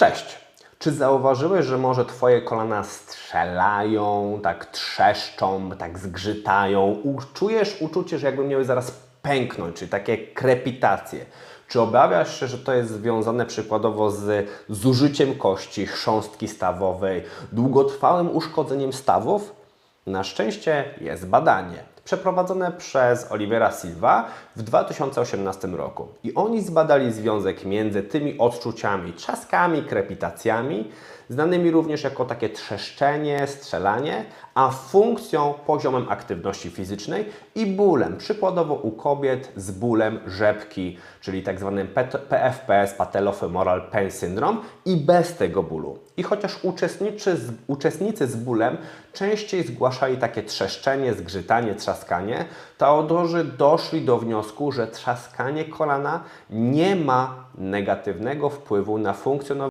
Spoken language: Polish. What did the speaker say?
Cześć! Czy zauważyłeś, że może Twoje kolana strzelają, tak trzeszczą, tak zgrzytają? Czujesz uczucie, że jakby miały zaraz pęknąć, czyli takie krepitacje. Czy obawiasz się, że to jest związane przykładowo z zużyciem kości, chrząstki stawowej, długotrwałym uszkodzeniem stawów? Na szczęście jest badanie przeprowadzone przez Olivera Silva w 2018 roku. I oni zbadali związek między tymi odczuciami, trzaskami, krepitacjami, znanymi również jako takie trzeszczenie, strzelanie, a funkcją, poziomem aktywności fizycznej i bólem. Przykładowo u kobiet z bólem rzepki, czyli tak zwanym PFPS, Patellofemoral Pain Syndrome i bez tego bólu. I chociaż uczestniczy z, uczestnicy z bólem częściej zgłaszali takie trzeszczenie, zgrzytanie, trzaskanie, to autorzy doszli do wniosku, że trzaskanie kolana nie ma negatywnego wpływu na funkcjonowanie